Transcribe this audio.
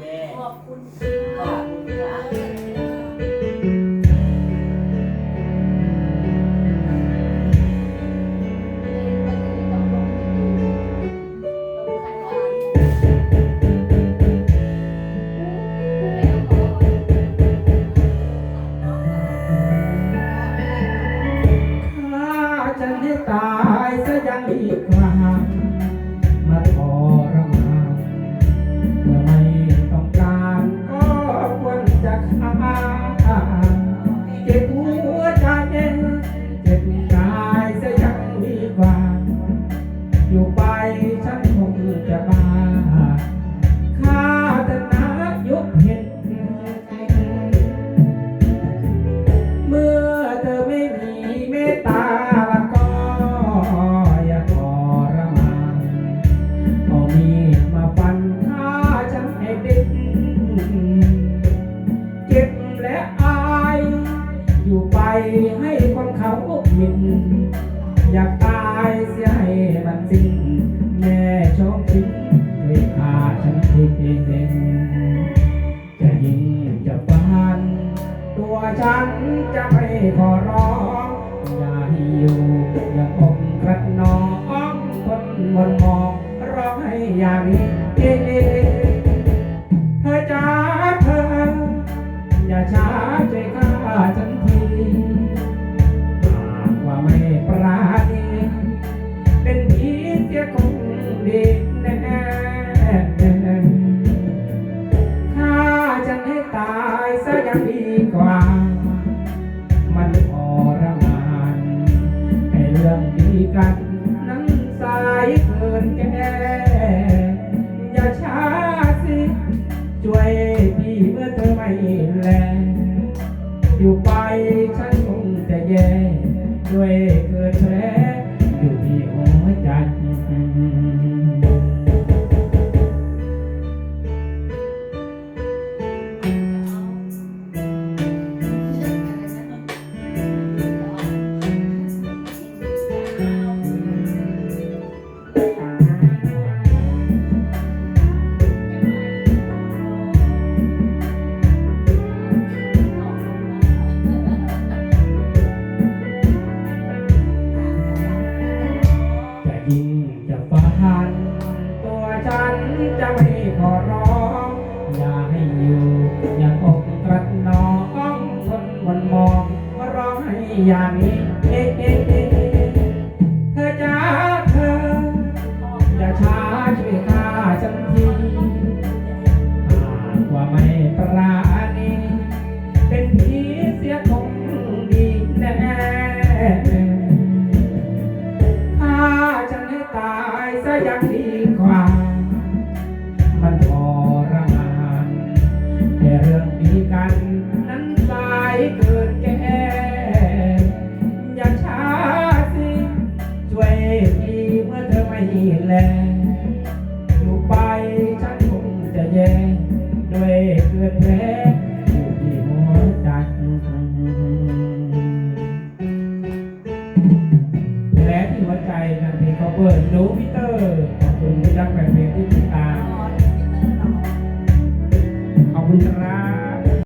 แย่ขอบคุณขอบคุณค่ะ อยู่ไปให้คนเขาหมิ่นอยากตายเสียให้มันสิ้นแม่ชอบทิ้งช่วยฆ่าฉันทีเองจะยิงจะฟันตัวฉันจะไม่ขอร้องอย่าให้อยู่อย่าอมกระนองคนบนมองร้องให้อย่างนี้เอ๊ะเธอจ้าเธออย่าช้า งดีแน่ข้าจะให้ตายซะยังดีกว่า มันทรมานให้เรื่องดีกันนั้นสายเกินแก่อย่าช้าสิ ช่วยพี่เมื่อเธอไม่แลอยู่ไปฉันคงจะแย่ด้วยเกิดแผลอยู่ที่หัวใจ จะไม่ขอร้อง อย่าให้อยู่อย่าอกกระนองคนมันมองมาร้องให้อย่างนี้เอ๊ะเอ๊ะเอ๊ะเธอจ้าเธอ อย่าช้าช่วยฆ่าฉันทีหากว่าไม่ปราณีเป็นผีเสียคงดีแน่ถ้าฉันให้ตายซะยังดีกว่า มันทรมานแต่เรื่องดีกันนั้นสายเกินแก่อย่าช้าสิช่วยทีเมื่อเธอไม่แลอยู่ไปฉันคงจะแย่ด้วยเกิดแผลอยู่ที่หัวใจแผลที่หัวใจนะเพลงเขาเปิดรู้